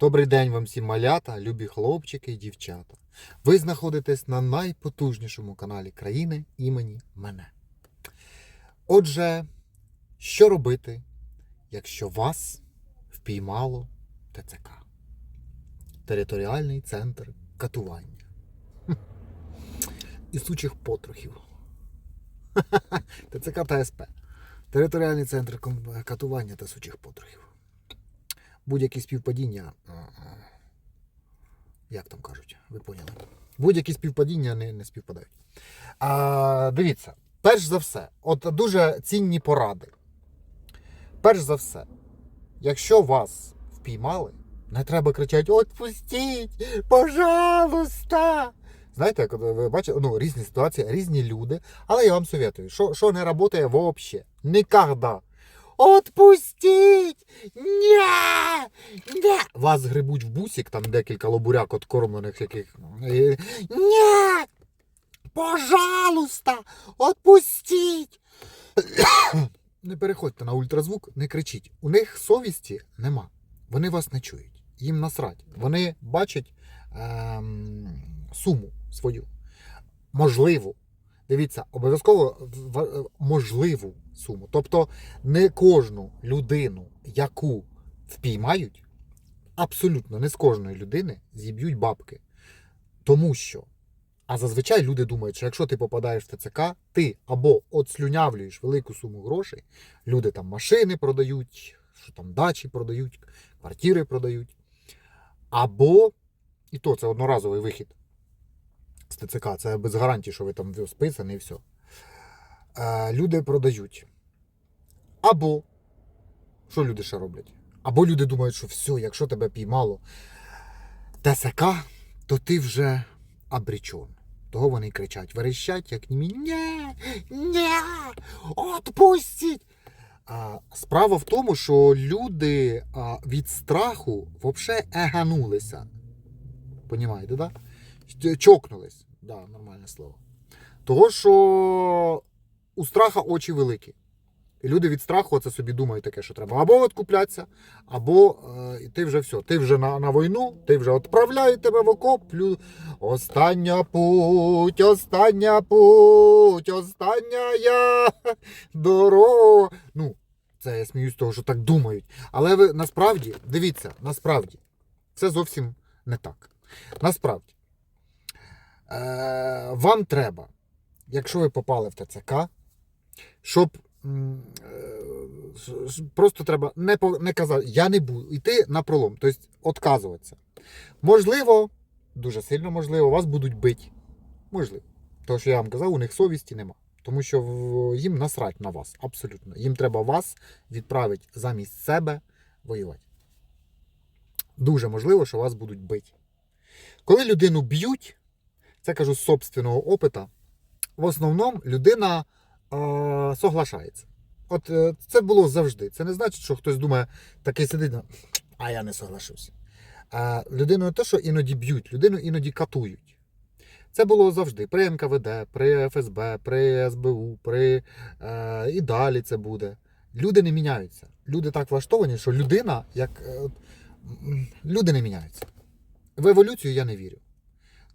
Добрий день вам всім малята, любі хлопчики і дівчата. Ви знаходитесь на найпотужнішому каналі країни імені мене. Отже, що робити, якщо вас впіймало ТЦК? Територіальний центр катування. І сучих потрохів. ТЦК та СП. Територіальний центр катування та сучих потрохів будь-які співпадіння. Як там кажуть, ви поняли. Будь-які співпадіння не, не співпадають. А, дивіться, перш за все, от дуже цінні поради. Перш за все, якщо вас впіймали, не треба кричати Отпустіть, пожалуйста. Знаєте, як ви бачите, ну, різні ситуації, різні люди, але я вам советую, що, що не працює взагалі. Ніколи. Отпустіть! Ня! Ня! Вас грибуть в бусик, там декілька лобуряк откормлених яких. І- Ня! Пожалуйста! Отпустіть! Не переходьте на ультразвук, не кричіть. У них совісті нема. Вони вас не чують. Їм насрать. Вони бачать ем, суму свою. Можливу. Дивіться, обов'язково можливу суму. Тобто не кожну людину, яку впіймають, абсолютно не з кожної людини зіб'ють бабки. Тому що, а зазвичай люди думають, що якщо ти попадаєш в ТЦК, ти або отслюнявлюєш велику суму грошей, люди там машини продають, що там дачі продають, квартири продають, або, і то це одноразовий вихід з ТЦК, це без гарантії, що ви там списані і все. Е, люди продають. Або, що люди ще роблять? Або люди думають, що все, якщо тебе піймало ТСК, то ти вже обречен. Того вони кричать, верещать, як німі. Ні, ні, отпустіть. А, справа в тому, що люди а, від страху взагалі еганулися. Понімаєте, да? Чокнулись. Да, нормальне слово. Того, що у страха очі великі. І люди від страху це собі думають таке, що треба або відкуплятися, або е, ти вже все. Ти вже на, на війну, ти вже відправляють тебе в окоп. Лю... Остання путь, остання путь, остання я дорога. Ну, це я сміюсь з того, що так думають. Але ви насправді, дивіться, насправді, це зовсім не так. Насправді, вам треба, якщо ви попали в ТЦК, щоб е, просто треба не, не казати, я не буду йти на пролом, тобто відказуватися. Можливо, дуже сильно можливо, вас будуть бити. Можливо. Тому що я вам казав, у них совісті нема. Тому що їм насрать на вас, абсолютно. Їм треба вас відправити замість себе воювати. Дуже можливо, що вас будуть бити. Коли людину б'ють, це кажу з собственного опита, в основному людина е, соглашається. От е, це було завжди. Це не значить, що хтось думає, такий сидить, ну, а я не соглашуся. А людину не те, що іноді б'ють, людину іноді катують. Це було завжди. При НКВД, при ФСБ, при СБУ, при е, і далі це буде. Люди не міняються. Люди так влаштовані, що людина, як е, люди не міняються. В еволюцію я не вірю.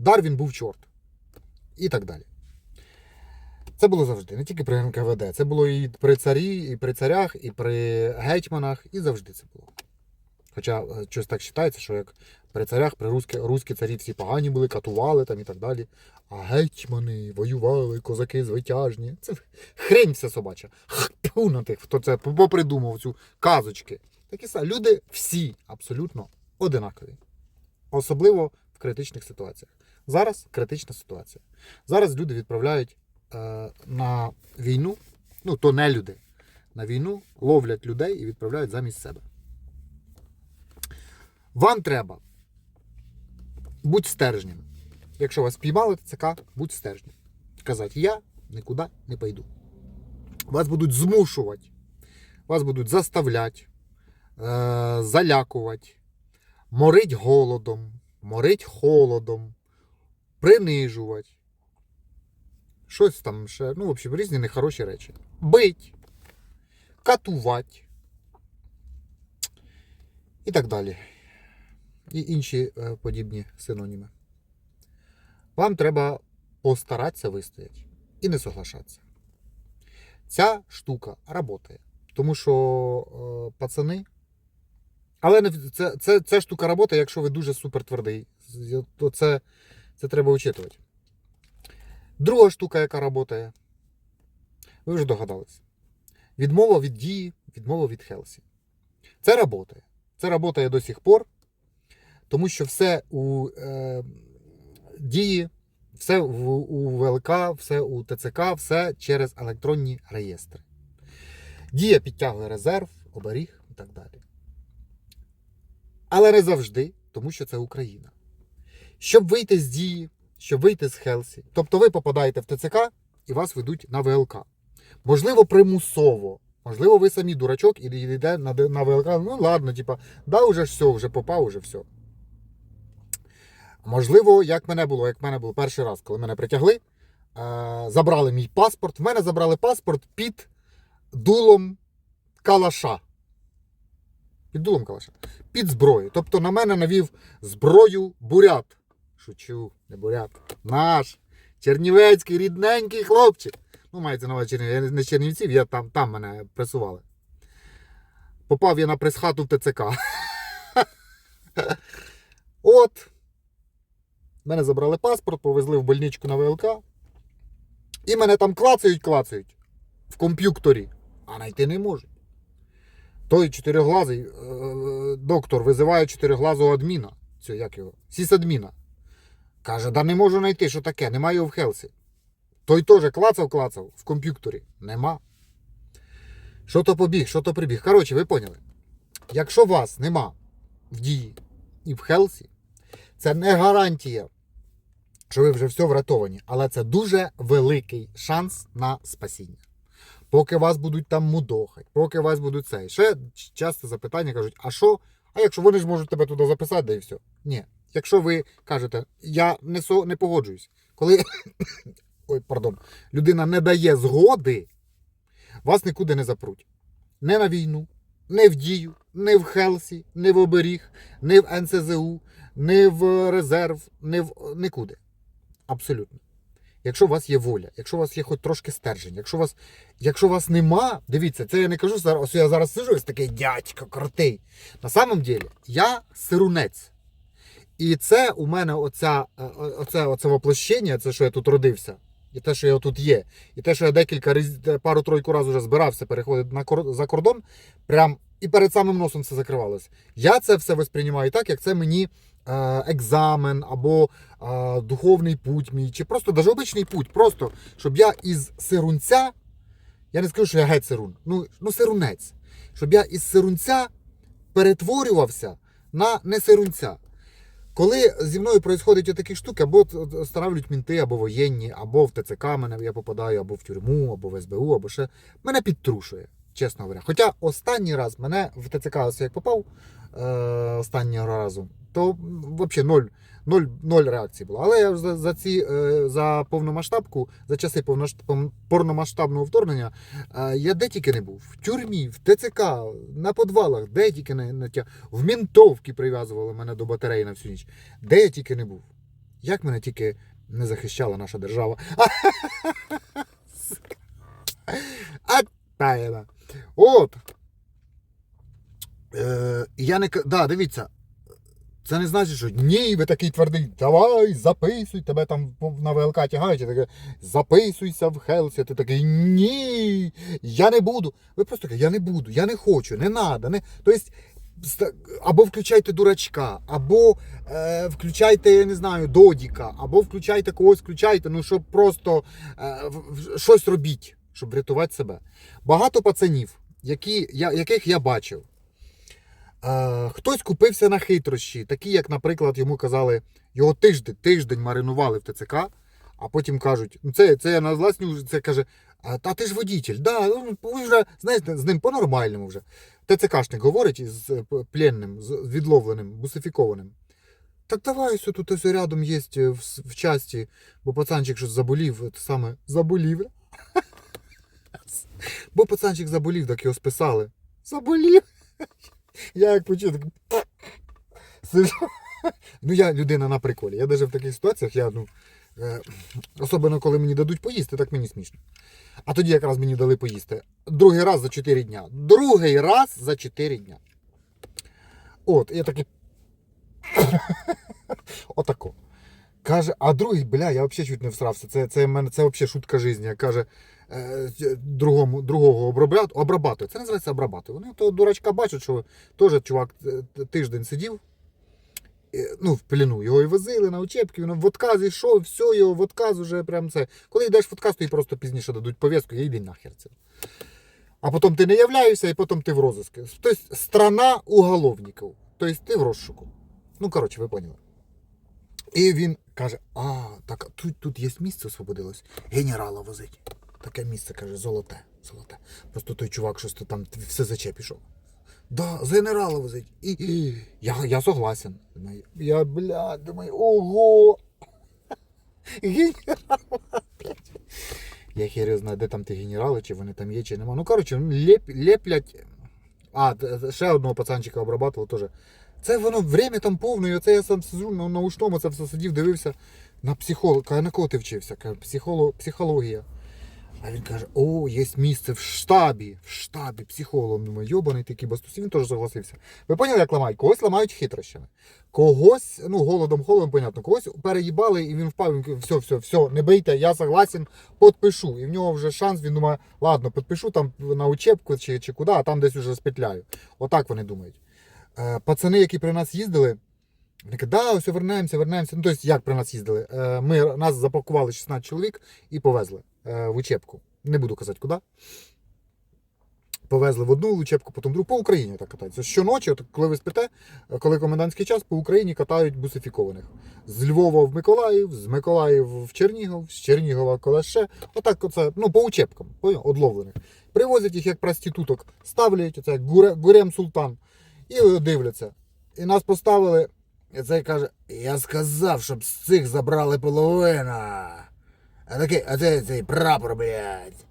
Дарвін був чорт. І так далі. Це було завжди, не тільки при НКВД. Це було і при царі, і при царях, і при гетьманах, і завжди це було. Хоча е, щось так вважається, що як при царях, при руські, руські царі всі погані були, катували там і так далі. А гетьмани воювали, козаки звитяжні. Це хрень все собача. Хту на тих, хто це попридумав цю казочки. Такі самі. Люди всі абсолютно одинакові. Особливо в критичних ситуаціях. Зараз критична ситуація. Зараз люди відправляють е, на війну, ну то не люди, на війну ловлять людей і відправляють замість себе. Вам треба будь стержнем. Якщо вас піймали ТЦК, будь стержнем. Казати, я нікуди не пойду. Вас будуть змушувати, вас будуть заставляти, е, залякувати, морить голодом, морить холодом, принижувати. Щось там ще, ну, в общем, різні нехороші речі. Бить, катувати і так далі. і інші е, подібні синоніми. Вам треба постаратися вистояти і не соглашатися. Ця штука працює. Тому що е, пацани. Але не, це, це, ця штука працює, якщо ви дуже супер твердий. То це, це треба учитувати. Друга штука, яка працює, ви вже догадались. Відмова від дії, відмова від Хелсі. Це працює. Це працює до сих пор, тому що все у е, дії, все в, у ВЛК, все у ТЦК, все через електронні реєстри. Дія підтягує резерв, оберіг і так далі. Але не завжди, тому що це Україна. Щоб вийти з дії, щоб вийти з Хелсі, тобто ви попадаєте в ТЦК і вас ведуть на ВЛК. Можливо, примусово. Можливо, ви самі дурачок і йде на, на ВЛК. Ну ладно, типа, да, вже все, вже попав, вже все. Можливо, як мене було, як мене було перший раз, коли мене притягли, е, забрали мій паспорт. В мене забрали паспорт під дулом калаша. Під дулом калаша. Під зброю. Тобто на мене навів зброю бурят. Шучу, не бурят. Наш чернівецький рідненький хлопчик. Ну, мається на увазі я не з Чернівців, я там, там мене пресували. Попав я на прес-хату в ТЦК. От. Мене забрали паспорт, повезли в больничку на ВЛК. І мене там клацають, клацають в комп'юторі, а знайти не можуть. Той чотириглазий е, доктор визиває чотириглазого адміна. Цього, як його? Сісадміна. Каже, да не можу знайти, що таке, немає його в Хелсі. Той теж клацав, клацав в комп'ютері. Нема. Що то побіг, що то прибіг. Коротше, ви поняли. Якщо вас нема в дії і в Хелсі, це не гарантія, що ви вже все врятовані, але це дуже великий шанс на спасіння. Поки вас будуть там мудохати, поки вас будуть цей. Ще часто запитання кажуть: а що? А якщо вони ж можуть тебе туди записати, да і все. Ні. Якщо ви кажете, я не, со, не погоджуюсь, коли ой, пардон, людина не дає згоди, вас нікуди не запруть. Не на війну, не в дію, не в Хелсі, не в оберіг, не в НСЗУ, не в резерв, не в нікуди. Абсолютно. Якщо у вас є воля, якщо у вас є хоч трошки стержень, якщо у вас, якщо у вас нема, дивіться, це я не кажу зараз, ось я зараз сижу, ось такий дядько, крутий. На самом деле, я сирунець. І це у мене оця, е, оце, оце воплощення, це що я тут родився, і те, що я тут є, і те, що я декілька пару-тройку разів вже збирався переходити на за кордон, прям і перед самим носом все закривалось. Я це все восприймаю так, як це мені е, екзамен або е, духовний путь мій, чи просто даже обичний путь. Просто щоб я із сирунця, я не скажу, що я геть сирун, ну, ну сирунець, щоб я із сирунця перетворювався на несирунця. Коли зі мною відбуваються такі штуки, або встановлюють мінти, або воєнні, або в ТЦК мене я попадаю, або в тюрму, або в СБУ, або ще мене підтрушує, чесно говоря. Хоча останній раз мене в ТЦК, як попав е, останнього разу, то взагалі ноль, ноль, ноль реакції було. Але я за, за ці е, за повномасштабку, за часи повномасштабного вторгнення, е, я де тільки не був. В тюрмі, в ТЦК, на подвалах, де тільки не, не в мінтовки прив'язували мене до батареї на всю ніч. Де я тільки не був. Як мене тільки не захищала наша держава. А. От. Е, я не да, дивіться. Це не значить, що ні, ви такий твердий, давай, записуй, тебе там на ВЛК тягають, і таке, записуйся в Хелсі. Ти такий ні, я не буду. Ви просто таке, я не буду, я не хочу, не надо. Не... Тобто, або включайте дурачка, або е, включайте, я не знаю, Додіка, або включайте когось, включайте, ну щоб просто е, щось робіть, щоб врятувати себе. Багато пацанів, які, я, яких я бачив. Е, хтось купився на хитрощі, такі, як, наприклад, йому казали, його тиждень, тиждень маринували в ТЦК, а потім кажуть, ну це, це я на власні це каже, та ти ж водитель, да, ну, ви вже знаєте, з ним по-нормальному вже. ТЦКшник говорить із е, пленним, з відловленим, бусифікованим. Так давай ось тут ось рядом є в, в часті, бо пацанчик щось заболів, саме заболів. Бо пацанчик заболів, так його списали. Заболів. Я як почув, так сижу. Ну, я людина на приколі. Я навіть в таких ситуаціях, я, ну, е, особливо коли мені дадуть поїсти, так мені смішно. А тоді якраз мені дали поїсти. Другий раз за 4 дня. Другий раз за 4 дня. От, я такий. Отако. Каже, а другий, бля, я взагалі чуть не всрався. Це, це, мене, це взагалі шутка життя. Каже, другому, другого обробляти, обрабатує. Це називається обрабатує. Вони того дурачка бачать, що теж чувак е, тиждень сидів. е, Ну, в плену його і возили на учебки, він в отказ йшов, все, його в отказ уже прям це. Коли йдеш в отказ, то й просто пізніше дадуть пов'язку, і йди нахер це. А потім ти не являєшся, і потім ти в розыске. Тобто страна уголовників. Тобто ти в розшуку. Ну, коротше, ви поняли. І він каже: а, так тут, тут є місце освободилось. Генерала возить. Таке місце, каже, золоте. золоте. Просто той чувак, щось то там все заче пішов. Да, з генерала возить. І, і я, я согласен. Я, бля, думаю, ого. Генерал. Я хер знаю, де там ті генерали, чи вони там є, чи нема. Ну, коротше, леп, леплять. А, ще одного пацанчика обрабатував теж. Це воно время там повне, і оце я сам сиджу на научному, це все сидів, дивився на психолог. Каже, на кого ти вчився? Психолог, психологія. А він каже: о, є місце в штабі, в штабі психолог. Думаю, йобаний такий бастус. Він теж согласився. Ви поняли, як ламають? Когось ламають хитрощами. Когось, ну, голодом, холодом, понятно, когось переїбали, і він впав, він каже, все, все, все, не бийте, я согласен, підпишу. І в нього вже шанс, він думає, ладно, підпишу там на учебку чи, чи куди, а там десь уже спетляю. Отак вони думають. Е, пацани, які при нас їздили, вони кажуть, да, ось вернемося, вернемося. Ну, тобто, як при нас їздили? Е, ми, нас запакували 16 чоловік і повезли в учебку. Не буду казати куди. Повезли в одну учебку, потім другу. По Україні так катаються. Щоночі, от, коли ви спите, е, коли комендантський час, по Україні катають бусифікованих. З Львова в Миколаїв, з Миколаїв в Чернігов, з Чернігова коли ще. Отак оце, ну, по учебкам, одловлених. Привозять їх як проституток, ставлять, оце гурем султан, і дивляться. І нас поставили, і цей каже: Я сказав, щоб з цих забрали половину. А такий, а це цей прапор, блядь.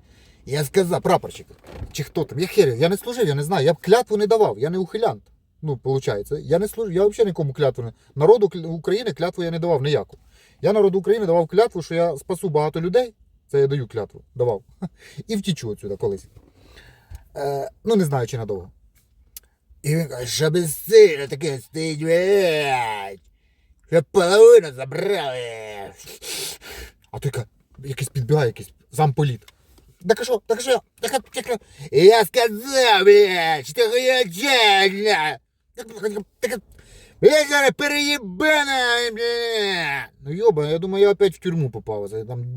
Я сказав, прапорщик. Чи хто там? Я херів, я не служив, я не знаю. Я б клятву не давав, я не ухилянт. Ну, виходить, я не служив, я взагалі нікому клятву не. Народу України клятву я не давав ніяку. Я народу України давав клятву, що я спасу багато людей. Це я даю клятву, давав. І втічу отсюда колись. Е, ну, не знаю, чи надовго. І він каже, що безсильно таке стоїть, блядь. Щоб половину забрали. А той каже, якийсь підбігає, якийсь замполіт. Так що, так що, так так. Я сказав, блядь, що хуячальна. Так, я зараз переїбана, блядь. Ну йоба, я думаю, я опять в тюрму попав. Там,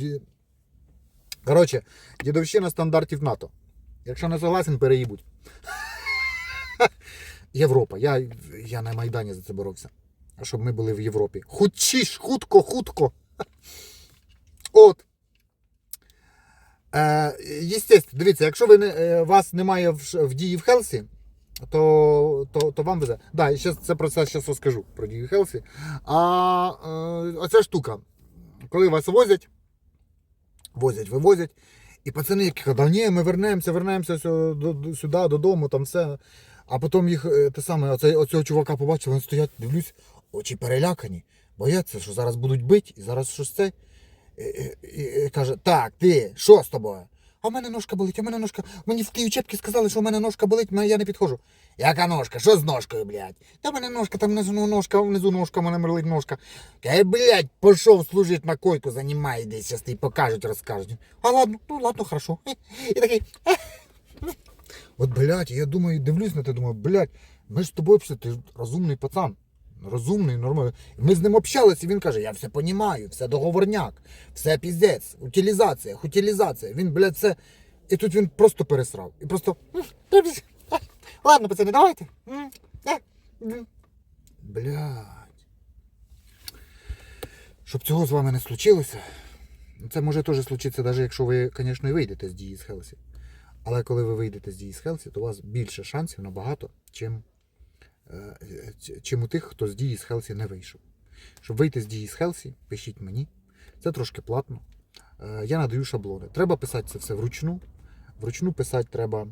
Коротше, дідовщина стандартів НАТО. Якщо не согласен, переїбуть. Європа. Я, я на Майдані за це боровся. А щоб ми були в Європі. Хутчіш, хутко, хутко. От. Е, єстественно, дивіться, якщо ви не, е, вас немає в, в дії в Хелсі, то, то, то вам везе. Да, щас, це про це зараз розкажу про дію в Хелсі. А е, оця штука, коли вас возять, возять, вивозять, і пацани, які кажуть, ні, ми вернемося, вернемося сюди, додому, там все. А потім їх е, те саме, оцей, оцього чувака побачив, вони стоять, дивлюсь, очі перелякані, бояться, що зараз будуть бити, і зараз щось це. І, каже, так, ти, що з тобою? А в мене ножка болить, а в мене ножка. Мені в тій учебці сказали, що в мене ножка болить, я не підходжу. Яка ножка? Що з ножкою, блядь? Та в мене ножка, там внизу ножка, внизу ножка, в мене мерлить ножка. Кай, блядь, пішов служити на койку, займай десь, зараз тобі покажуть, розкажуть. А ладно, ну ладно, хорошо. І такий. От, блядь, я думаю, дивлюсь на те, думаю, блядь, ми ж з тобою ти ж розумний пацан. Розумний, нормальний. Ми з ним общалися, він каже, я все понімаю, все договорняк, все піздець, утилізація, утилізація. Він, блядь, це. І тут він просто пересрав. І просто. «М, та бля, а, Ладно, пацани, давайте. М, е, м». Блядь. Щоб цього з вами не случилося. Це може теж случитися, навіть якщо ви, звісно, і вийдете з дії з Хелсі. Але коли ви вийдете з дії з Хелсі, то у вас більше шансів набагато, чим, чим у тих, хто з дії з Хелсі не вийшов. Щоб вийти з дії з Хелсі, пишіть мені. Це трошки платно. Е, Я надаю шаблони. Треба писати це все вручну. Вручну писати треба,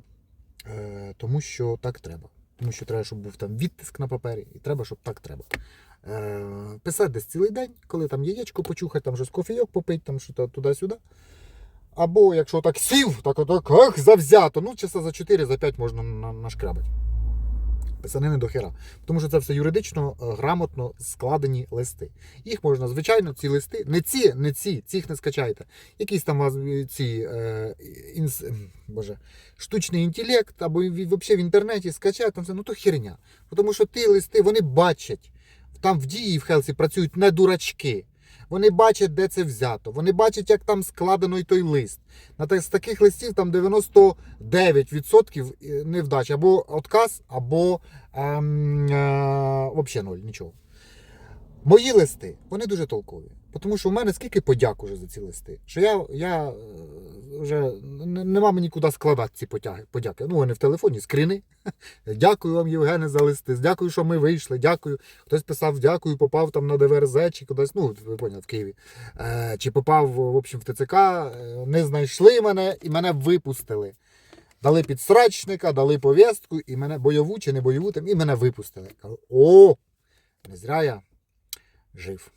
е, тому що так треба. Тому що треба, щоб був там відтиск на папері, і треба, щоб так треба. Е, писати десь цілий день, коли там яєчко почухати, там щось кофійок попити, там що туди-сюди. Або якщо так сів, так отак, ах, завзято, ну часа за 4, за 5 можна на- нашкрябати. Писанини до хера. Тому що це все юридично е, грамотно складені листи. Їх можна, звичайно, ці листи, не ці, не ці, цих не скачайте. Якісь там е, ці е, інс, ем, боже, штучний інтелект, або взагалі в інтернеті скачайте, там все, ну то херня. Тому що ті листи вони бачать. Там в дії в Хелсі працюють не дурачки. Вони бачать, де це взято. Вони бачать, як там складено і той лист. На з таких листів там 99% невдач. Або отказ, або ем, е, взагалі ноль, нічого. Мої листи, вони дуже толкові. Тому що в мене скільки подяк уже за ці листи, що я, я е, вже нема мені куди складати ці потяги, подяки. Ну, вони в телефоні, скріни. Дякую вам, Євгене, за листи. Дякую, що ми вийшли. Дякую. Хтось писав дякую, попав там на ДВРЗ чи кудись, ну, ви поняли, в Києві. Е, чи попав в общем, в ТЦК, не знайшли мене і мене випустили. Дали підсрачника, дали повістку, і мене бойову чи не бойову, там, і мене випустили. О, не зря я жив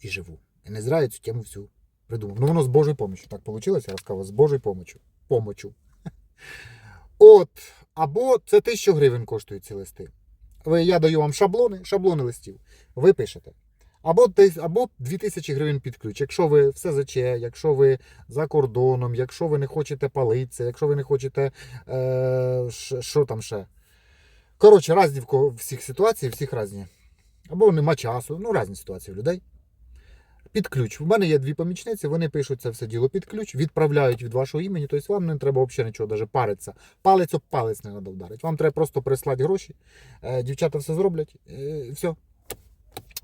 і живу. І не зря я цю тему всю придумав. Ну, воно з Божою помочю. Так вийшло, я розказав, з Божою помочю. помочу. От, або це 1000 гривень коштують ці листи. Ви, я даю вам шаблони, шаблони листів. Ви пишете. Або, або 2000 гривень під ключ. Якщо ви все ЗЧ, якщо ви за кордоном, якщо ви не хочете палитися, якщо ви не хочете. Е, що там ще? Коротше, різні в всіх ситуацій, всіх різні. Або нема часу, ну різні ситуації у людей. Під ключ. У мене є дві помічниці, вони пишуть це все діло під ключ, відправляють від вашого імені, тобто вам не треба взагалі нічого навіть паритися. Палець об палець не треба вдарити. Вам треба просто прислати гроші. Е, Дівчата все зроблять, е, і все.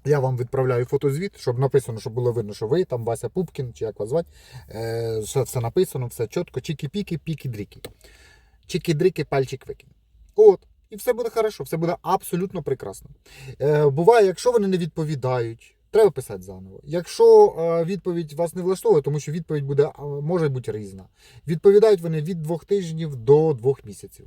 Я вам відправляю фотозвіт, щоб написано, щоб було видно, що ви там Вася Пупкін, чи як вас звати. Е, Все, все написано, все чітко, чікі-піки, піки-дріки. Чікі-дріки, пальчик викинь. От. І все буде хорошо, все буде абсолютно прекрасно. Е, буває, якщо вони не відповідають, треба писати заново. Якщо е, відповідь вас не влаштовує, тому що відповідь буде, може бути різна. Відповідають вони від двох тижнів до двох місяців.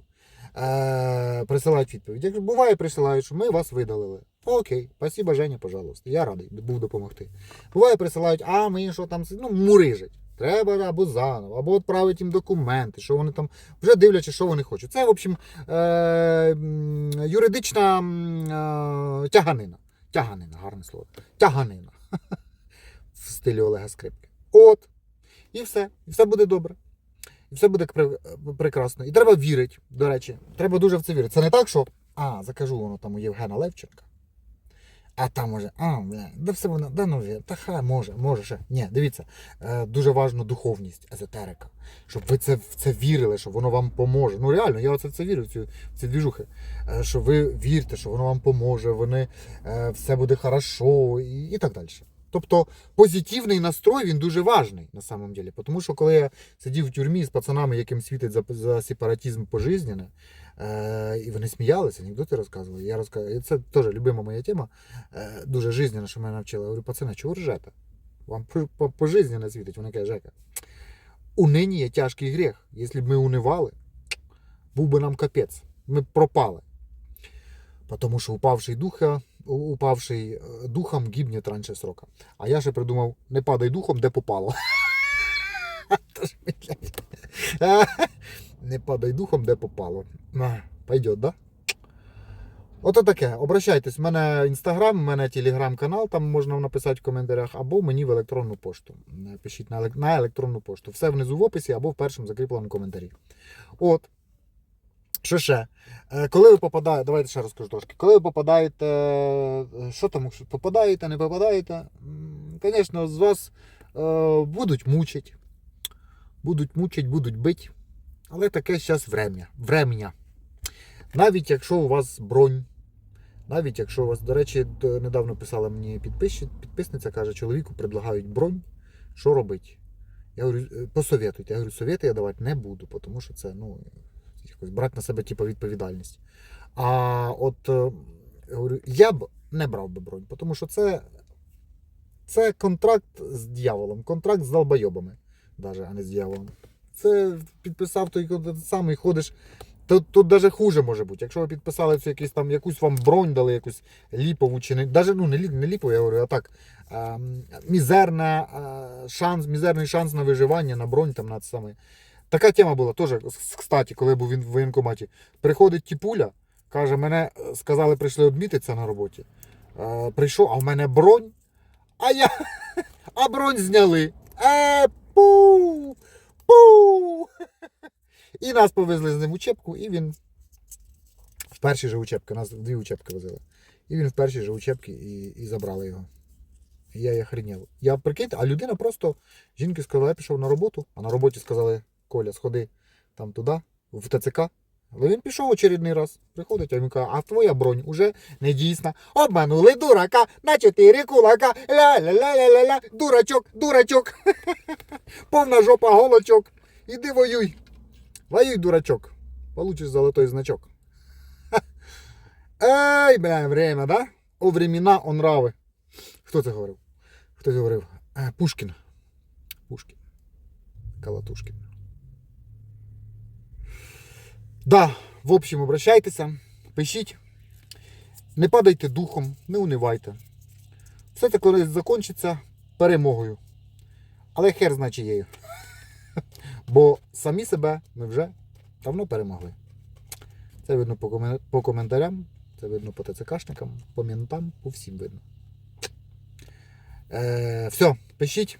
Е, присилають відповідь. Якщо буває, присилають, що ми вас видалили. Окей, спасибо, Женя, пожалуйста. Я радий був допомогти. Буває, присилають, а ми що там, ну, мурижать. Треба або заново, або відправити їм документи, що вони там вже дивлячись, що вони хочуть. Це, в общем, е, юридична е, тяганина. Тяганина, гарне слово. Тяганина. В стилі Олега Скрипки. От. І все. І все буде добре. І все буде прекрасно. І треба вірити, до речі. Треба дуже в це вірити. Це не так, що. А, закажу воно там у Євгена Левченка. А там може, а, бля, да все воно, да ну вже, та хай може, може ще. Ні, дивіться, е, дуже важна духовність, езотерика. Щоб ви це, в це вірили, що воно вам поможе. Ну реально, я оце в це вірю, в ці, в ці двіжухи. Е, що ви вірите, що воно вам поможе, вони, е, все буде хорошо і, і так далі. Тобто позитивний настрой він дуже важний на самом деле. Тому що коли я сидів в тюрмі з пацанами, яким світить за, за сепаратизм пожизненно, е, і вони сміялися, анекдоти розказували. Я розказую, це теж любима моя тема, е, дуже жизненна, що мене навчила. Я говорю, пацани, чого ржете? Вам по- по- пожизненно світить. Вони кажуть, Жека, унинія тяжкий гріх. Якщо б ми унивали, був би нам капець. Ми б пропали. Тому що упавший духа, упавший е, духом гибне раніше срока. А я ще придумав, не падай духом, де попало. Не падай духом, де попало. Пойдет, да? Ото таке. Обращайтесь, в мене інстаграм, в мене телеграм-канал, там можна написати в коментарях, або мені в електронну пошту. Е, Пишіть на електронну пошту. Все внизу в описі або в першому закріпленому коментарі. От. Що ще? Е, Коли ви попадаєте, давайте ще розкажу трошки. Коли ви попадаєте, е, що там, попадаєте, не попадаєте, звісно, з вас е, будуть мучить. Будуть мучить, будуть бить. Але таке зараз врем'я. Врем'я. Навіть якщо у вас бронь, навіть якщо у вас, до речі, недавно писала мені підписниця, каже, чоловіку предлагають бронь, що робить? Я говорю, «Е, посоветуйте. Я говорю, совєти я давати не буду, тому що це, ну, брати на себе типу, відповідальність. А от е, я говорю, я б не брав би бронь, тому що це, це контракт з дьяволом, контракт з долбойобами, навіть, а не з дьяволом. Це підписав той самий, ходиш Тут, тут даже хуже може бути. Якщо ви підписали цю якусь там якусь вам бронь дали, якусь ліпову чи не. Даже, ну, не, не ліпову, я говорю, а так. А, мізерна, а, шанс, мізерний шанс на виживання, на бронь там на це саме. Така тема була теж, кстати, коли я був в воєнкоматі. Приходить тіпуля, каже, мене сказали, прийшли відмітитися на роботі. Е, прийшов, а в мене бронь. А я. А бронь зняли. Е, пу! Пу! І нас повезли з ним у Чепку, і він в перші же учебки, нас дві учебки возили. І він в перші же учебки і, і забрали його. І я їх хренів. Я прикиньте, а людина просто жінки сказала, я пішов на роботу, а на роботі сказали, Коля, сходи там туди, в ТЦК. Але він пішов очередний раз. Приходить, а він каже, а твоя бронь уже не дійсна. Обманули дурака на чотири кулака. Ля-ля-ля-ля-ля-ля. Дурачок, дурачок. Повна жопа голочок. Іди воюй. Воюй, дурачок. Получиш золотой значок. Ей, бля, время, да? О времена, о нрави. Хто це говорив? Хто це говорив? Е, Пушкін. Пушкін. Калатушкін. Да, в общем, обращайтеся, пишіть. Не падайте духом, не унивайте. Все це колись закінчиться перемогою. Але хер знає чиєю. Бо самі себе ми вже давно перемогли. Це видно по, коментарям, це видно по ТЦКшникам, по ментам, по всім видно. Е, все, пишіть,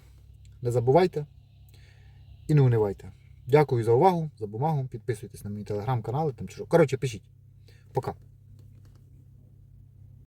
не забувайте і не унивайте. Дякую за увагу, за бумагу. Підписуйтесь на мій телеграм-канал. Коротше, пишіть. Пока.